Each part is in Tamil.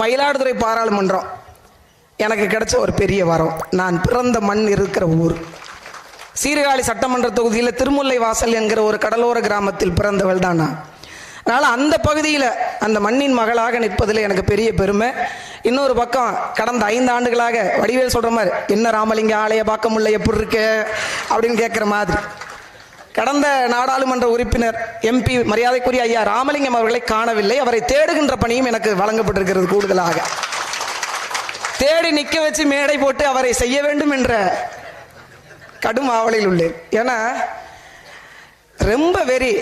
மயிலாடுதுறை பாராளுமன்றம் எனக்கு கிடைச்ச ஒரு பெரிய வரம். நான் பிறந்த மண் இருக்கிற ஊர். சீர்காழி சட்டமன்ற தொகுதியில் திருமுல்லை வாசல் என்கிற ஒரு கடலோர கிராமத்தில் பிறந்தவள் தான் நான். அதனால் அந்த பகுதியில் அந்த மண்ணின் மகளாக நிற்பதில் எனக்கு பெரிய பெருமை. இன்னொரு பக்கம் கடந்த ஐந்து ஆண்டுகளாக வடிவேல் சொல்கிற மாதிரி என்ன ராமலிங்க ஆலய பார்க்க முடியல எப்படி இருக்கு? அப்படின்னு கேட்குற மாதிரி. கடந்த நாடாளுமன்ற உறுப்பினர் எம்பி மரியாதைக்குரிய ஐயா ராமலிங்கம் அவர்களை காணவில்லை. அவரை தேடுகின்ற பணியும் எனக்கு வழங்கப்பட்டிருக்கிறது கூடுதலாக. தேடி நிற்க வச்சு மேடை போட்டு அவரை செய்ய வேண்டும் என்ற கடும் ஆவலில் உள்ளேன். ஏன்னா ரொம்ப வெறி.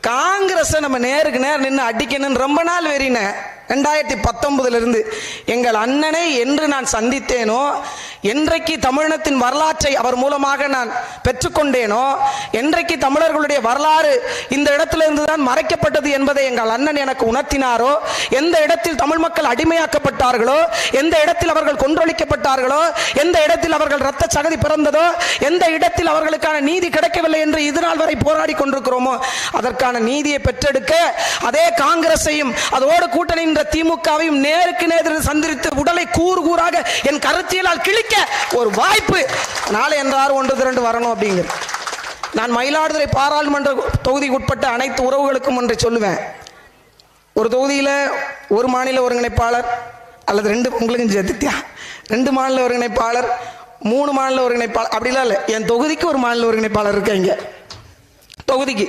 காங்கிரஸை நம்ம நேருக்கு நேர் நின்று அடிக்கணும்னு ரொம்ப நாள் வெறினேன். ரெண்டாயிரத்தி பத்தொன்பதிலிருந்து எங்கள் அண்ணனை என்று நான் சந்தித்தேனோ என்றைக்கு தமிழினத்தின் வரலாற்றை அவர் மூலமாக நான் பெற்றுக்கொண்டேனோ என்றைக்கு தமிழர்களுடைய வரலாறு இந்த இடத்திலிருந்து தான் மறைக்கப்பட்டது என்பதை எங்கள் அண்ணன் எனக்கு உணர்த்தினாரோ எந்த இடத்தில் தமிழ் மக்கள் அடிமையாக்கப்பட்டார்களோ எந்த இடத்தில் அவர்கள் கொன்றொழிக்கப்பட்டார்களோ எந்த இடத்தில் அவர்கள் ரத்த சகதி பிறந்ததோ எந்த இடத்தில் அவர்களுக்கான நீதி கிடைக்கவில்லை என்று இதுநாள் வரை போராடி கொண்டிருக்கிறோமோ அதற்கான நீதியை பெற்றெடுக்க அதே காங்கிரஸையும் அதோடு கூட்டணியின் இருக்கின்ற திமுகவையும் நேருக்கு நேர் சந்தித்து உடலை கூறு கூறாக என் கருத்தியலால் கிழிக்க ஒரு வாய்ப்பு. நாளை என்றார் ஒன்று திரண்டு வரணும் அப்படிங்கிறது. நான் மயிலாடுதுறை பாராளுமன்ற தொகுதிக்கு உட்பட்ட அனைத்து உறவுகளுக்கும் ஒன்றை சொல்லுவேன். ஒரு தொகுதியில் ஒரு மாநில ஒருங்கிணைப்பாளர் அல்லது ரெண்டு உங்களுக்கும் சேர்த்துத்தியா ரெண்டு மாநில ஒருங்கிணைப்பாளர் மூணு மாநில ஒருங்கிணைப்பாளர் அப்படிலாம் இல்லை. என் தொகுதிக்கு ஒரு மாநில ஒருங்கிணைப்பாளர் இருக்காங்க தொகுதிக்கு.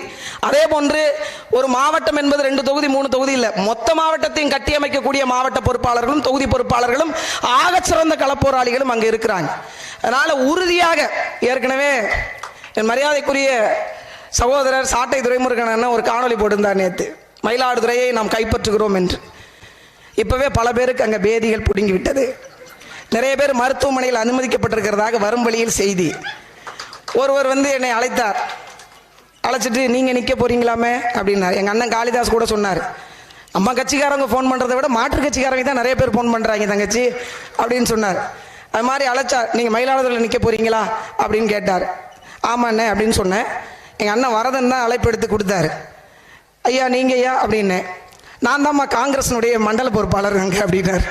அதே போன்று ஒரு மாவட்டம் என்பது ரெண்டு தொகுதி மூணு தொகுதி இல்லை. மொத்த மாவட்டத்தையும் கட்டியமைக்கக்கூடிய மாவட்ட பொறுப்பாளர்களும் தொகுதி பொறுப்பாளர்களும் ஆக சிறந்த களப்போராளிகளும் அங்கே இருக்கிறாங்க. அதனால் உறுதியாக ஏற்கனவே என் மரியாதைக்குரிய சகோதரர் சாட்டை துரைமுருகன் என்ன ஒரு காணொளி போட்டிருந்தார் நேற்று மயிலாடுதுறையை நாம் கைப்பற்றுகிறோம் என்று. இப்போவே பல பேருக்கு அங்கே பேதிகள் பிடுங்கி விட்டது நிறைய பேர் மருத்துவமனையில் அனுமதிக்கப்பட்டிருக்கிறதாக வரும் வழியில் செய்தி. ஒருவர் வந்து என்னை அழைத்தார். அழைச்சிட்டு நீங்கள் நிற்க போகிறீங்களாமே அப்படின்னார். எங்கள் அண்ணன் காளிதாஸ் கூட சொன்னார். அம்மா கட்சிக்காரங்க ஃபோன் பண்ணுறதை விட மாற்று கட்சிக்காரங்க தான் நிறைய பேர் ஃபோன் பண்ணுறாங்க தங்கச்சி அப்படின்னு சொன்னார். அது மாதிரி அழைச்சா நீங்கள் மயிலாடுதுறையில் நிற்க போறீங்களா? அப்படின்னு கேட்டார். ஆமாண்ணே அப்படின்னு சொன்னேன். எங்கள் அண்ணன் வரதன் தான் அழைப்பு எடுத்து கொடுத்தாரு. ஐயா நீங்கள் ஐயா அப்படின்னேன். நான் தான்மா காங்கிரஸினுடைய மண்டல பொறுப்பாளர் அங்கே அப்படின்னாரு.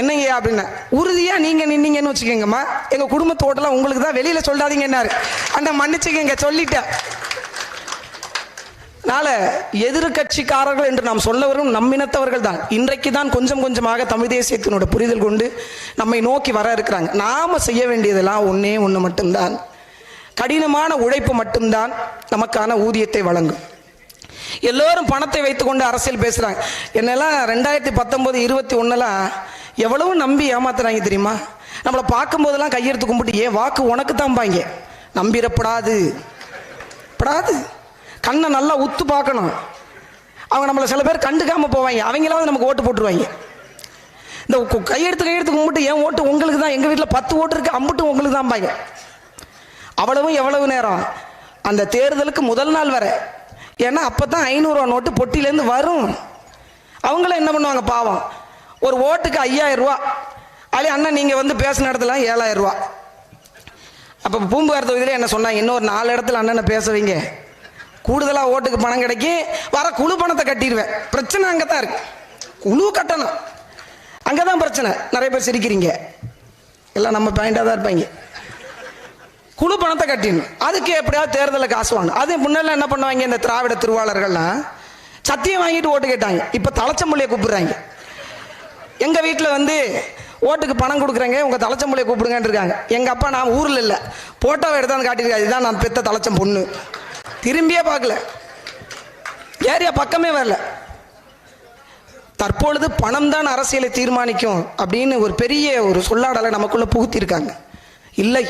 என்னங்க அப்படின்னா உறுதியா நீங்க நின்னீங்கன்னு வச்சுக்கோங்கம்மா. எங்க குடும்பத்தோட்டலாம் உங்களுக்கு தான் வெளியில சொல்லாதீங்கன்னாரு. அந்த மன்னிச்சுக்கங்க சொல்லிட்டேன். அதனால எதிர்கட்சிக்காரர்கள் என்று நாம் சொல்ல வரும் நம்மினத்தவர்கள் தான். இன்றைக்கு தான் கொஞ்சம் கொஞ்சமாக தமிழ் தேசியத்தினோட புரிதல் கொண்டு நம்மை நோக்கி வர இருக்கிறாங்க. நாம செய்ய வேண்டியதெல்லாம் ஒன்னே ஒன்று மட்டும்தான். கடினமான உழைப்பு மட்டும்தான் நமக்கான ஊதியத்தை வழங்கும். எல்லோரும் பணத்தை வைத்துக்கொண்டு அரசியல் பேசுறாங்க. என்னெல்லாம் ரெண்டாயிரத்தி பத்தொன்பது இருபத்தி ஒண்ணுலாம் எவ்வளவு நம்பி ஏமாத்துறாங்க தெரியுமா? நம்மளை பார்க்கும்போதெல்லாம் கையெடுத்து கும்பிட்டு ஏன் வாக்கு உனக்கு தான் பாங்க நம்பிடப்படாது. படாது. கண்ணை நல்லா உத்து பார்க்கணும். அவங்க நம்மளை சில பேர் கண்டுக்காமல் போவாங்க. அவங்களாவது நமக்கு ஓட்டு போட்டுருவாங்க. இந்த கையெடுத்து கையெடுத்து கும்பிட்டு ஏன் ஓட்டு உங்களுக்கு தான் எங்கள் வீட்டில் பத்து ஓட்டு இருக்கு அம்பிட்டு உங்களுக்கு தான் பாங்க அவ்வளவும் எவ்வளவு நேரம். அந்த தேர்தலுக்கு முதல் நாள் வர. ஏன்னா அப்போ தான் ஐநூறுரூவா நோட்டு பொட்டிலேருந்து வரும். அவங்களும் என்ன பண்ணுவாங்க பாவம். ஒரு ஓட்டுக்கு ஐயாயிரம் ரூபா. அதே அண்ணன் நீங்கள் வந்து பேசின இடத்துல ஏழாயிரம் ரூபா. அப்போ பூம்புகார் தொகுதியில் என்ன சொன்னாங்க? இன்னொரு நாலு இடத்துல அண்ணனை பேசுவீங்க கூடுதலாக ஓட்டுக்கு பணம் கிடைக்கும் வர குழு பணத்தை கட்டிடுவேன். பிரச்சனை அங்கே தான் இருக்கு. குழு கட்டணும். அங்கே தான் பிரச்சனை. நிறைய பேர் சிரிக்கிறீங்க. எல்லாம் நம்ம பாயிண்டாக தான் இருப்பாங்க. குழு பணத்தை கட்டிடணும். அதுக்கு எப்படியாவது தேர்தலில் காசு வாங்கணும். அது முன்னெல்லாம் என்ன பண்ணுவாங்க இந்த திராவிட திருவாளர்கள்லாம்? சத்தியம் வாங்கிட்டு ஓட்டு கேட்டாங்க. இப்போ தலைச்சம்பள்ளியை கூப்பிடுறாங்க. எங்கள் வீட்டில் வந்து ஓட்டுக்கு பணம் கொடுக்குறேங்க உங்கள் தலைச்சம்பள்ளியை கூப்பிடுங்கன்னு இருக்காங்க. எங்கள் அப்பா நான் ஊரில் இல்லை. போட்டோவை எடுத்தாந்து காட்டியிருக்காரு. இதுதான் நான் பெத்த தலைச்சம் பொண்ணு. திரும்பியே பார்க்கல. ஏரியா பக்கமே வரல. தற்பொழுது பணம் தான் அரசியலை தீர்மானிக்கும் அப்படின்னு ஒரு பெரிய ஒரு சொல்லாடலை நமக்குள்ள புகுத்திருக்காங்க இல்லை.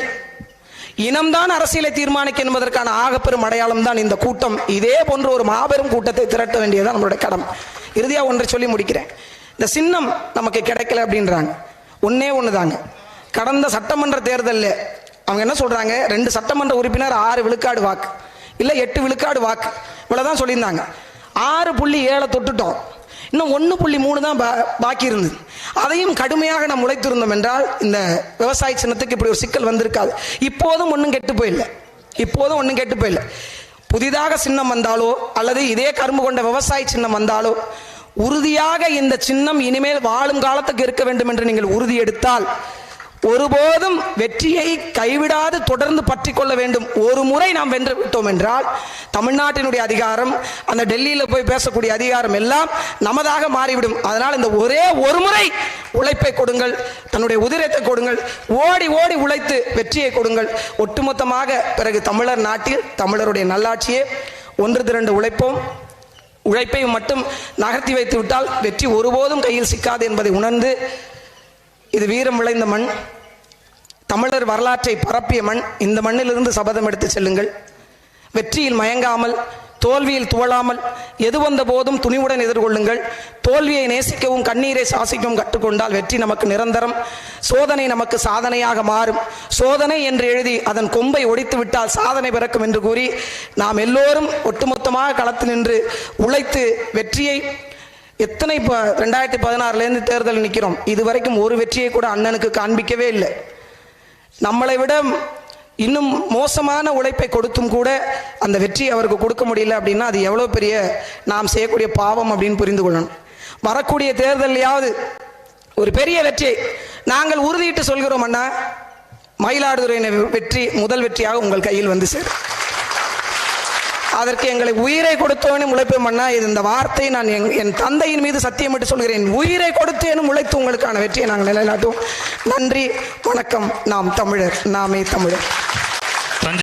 இனம்தான் அரசியலை தீர்மானிக்கும் என்பதற்கான ஆகப்பெரும் அடையாளம் தான் இந்த கூட்டம். இதே போன்ற ஒரு மாபெரும் கூட்டத்தை திரட்ட வேண்டியதுதான் நம்மளுடைய கடமை. இறுதியாக ஒன்றை சொல்லி முடிக்கிறேன். இந்த சின்னம் நமக்கு கிடைக்கல அப்படின்றாங்க. ஒன்னே ஒன்று தாங்க கடந்த சட்டமன்ற தேர்தலில் அவங்க என்ன சொல்றாங்க? ரெண்டு சட்டமன்ற உறுப்பினர் ஆறு விழுக்காடு வாக்கு. இல்லை எட்டு விழுக்காடு வாக்கு. இவ்வளவுதான் சொல்லியிருந்தாங்க. ஆறு புள்ளி ஏழை தொட்டுட்டோம். இன்னும் ஒன்று புள்ளி மூணு தான் பா- பாக்கி இருந்தது. அதையும் கடுமையாக நாம் உழைத்திருந்தோம் என்றால் இந்த விவசாய சின்னத்துக்கு இப்படி ஒரு சிக்கல் வந்திருக்காது. இப்போதும் ஒன்றும் கெட்டு போயில்லை. இப்போதும் ஒன்றும் கெட்டு போயில்லை. புதிதாக சின்னம் வந்தாலோ அல்லது இதே கரும்பு கொண்ட விவசாய சின்னம் வந்தாலோ உறுதியாக இந்த சின்னம் இனிமேல் வாழும் காலத்துக்கு இருக்க வேண்டும் என்று நீங்கள் உறுதி எடுத்தால் ஒருபோதும் வெற்றியை கைவிடாது தொடர்ந்து பற்றி கொள்ள வேண்டும். ஒரு முறை நாம் வென்று விட்டோம் என்றால் தமிழ்நாட்டினுடைய அதிகாரம் அந்த டெல்லியில் போய் பேசக்கூடிய அதிகாரம் எல்லாம் நமதாக மாறிவிடும். அதனால் இந்த ஒரே ஒரு முறை உழைப்பை கொடுங்கள் தன்னுடைய உதிரத்தை கொடுங்கள் ஓடி ஓடி உழைத்து வெற்றியை கொடுங்கள். ஒட்டுமொத்தமாக பிறகு தமிழர் நாட்டில் தமிழருடைய நல்லாட்சியே ஒன்று திரண்டு உழைப்போம். உழைப்பை மட்டும் நகர்த்தி வைத்து விட்டால் வெற்றி ஒருபோதும் கையில் சிக்காது என்பதை உணர்ந்து இது வீரம் விளைந்த மண். தமிழர் வரலாற்றை பரப்பிய மண். இந்த மண்ணிலிருந்து சபதம் எடுத்து செல்லுங்கள். வெற்றியில் மயங்காமல் தோல்வியில் துவளாமல் எது வந்த போதும் துணிவுடன் எதிர்கொள்ளுங்கள். தோல்வியை நேசிக்கவும் கண்ணீரை சாசிக்கவும் கற்றுக்கொண்டால் வெற்றி நமக்கு நிரந்தரம். சோதனை நமக்கு சாதனையாக மாறும். சோதனை என்று எழுதி அதன் கொம்பை ஒடித்து விட்டால் சாதனை பிறக்கும் என்று கூறி நாம் எல்லோரும் ஒட்டுமொத்தமாக களத்து நின்று உழைத்து வெற்றியை எத்தனை இப்போ ரெண்டாயிரத்தி பதினாறுலேருந்து தேர்தல் நிற்கிறோம். இதுவரைக்கும் ஒரு வெற்றியை கூட அண்ணனுக்கு காண்பிக்கவே இல்லை. நம்மளை விட இன்னும் மோசமான உழைப்பை கொடுத்தும் கூட அந்த வெற்றி அவருக்கு கொடுக்க முடியல அப்படின்னா அது எவ்வளோ பெரிய நாம் செய்யக்கூடிய பாவம் அப்படின்னு புரிந்து கொள்ளணும். வரக்கூடிய தேர்தலையாவது ஒரு பெரிய வெற்றி. நாங்கள் உறுதியிட்டு சொல்கிறோம் அண்ணா. மயிலாடுதுறையின வெற்றி முதல் வெற்றியாக உங்கள் கையில் வந்து சேரும். அதற்கு எங்களை உயிரை கொடுத்தவனும் உழைப்பேன் அண்ணா இது இந்த வார்த்தையை நான் என் என் தந்தையின் மீது சத்தியமிட்டு சொல்கிறேன். உயிரை கொடுத்தேனும் உழைத்து உங்களுக்கான வெற்றியை நாங்கள் நிலைநாட்டுவோம். நன்றி வணக்கம். நாம் தமிழர் நாமே தமிழர்.